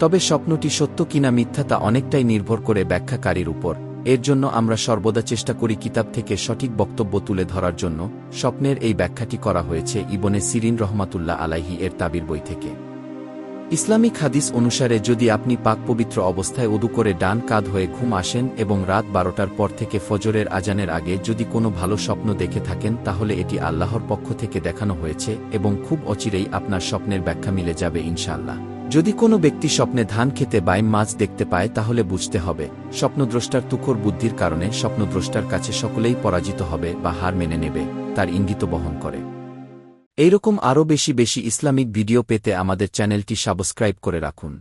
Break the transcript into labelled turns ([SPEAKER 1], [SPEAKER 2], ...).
[SPEAKER 1] তবে স্বপ্নটি সত্য কিনা মিথ্যা তা অনেকটাই নির্ভর করে ব্যাখ্যাকারীর উপর। এর জন্য আমরা সর্বদা চেষ্টা করি কিতাব থেকে সঠিক বক্তব্য তুলে ধরার জন্য স্বপ্নের এই ব্যাখ্যাটি করা হয়েছে ইবনে সিরিন রহমাতুল্লাহ আলাইহি এর তাবির বই থেকে। ইসলামিক হাদিস অনুসারে যদি আপনি পাক পবিত্র অবস্থায় উদু করে ডান কাঁধ হয়ে ঘুম আসেন এবং রাত বারোটার পর থেকে ফজরের আজানের আগে যদি কোনো ভালো স্বপ্ন দেখে থাকেন, তাহলে এটি আল্লাহর পক্ষ থেকে দেখানো হয়েছে এবং খুব অচিরেই আপনার স্বপ্নের ব্যাখ্যা মিলে যাবে ইনশাআল্লাহ। যদি কোনো ব্যক্তি স্বপ্নে ধান খেতে বাইম মাছ দেখতে পায়, তাহলে বুঝতে হবে, স্বপ্নদ্রষ্টার তুখর বুদ্ধির কারণে স্বপ্নদ্রষ্টার কাছে সকলেই পরাজিত হবে বা হার মেনে নেবে, তার ইঙ্গিত বহন করে। এইরকম আরও বেশি বেশি ইসলামিক ভিডিও পেতে আমাদের চ্যানেলটি সাবস্ক্রাইব করে রাখুন।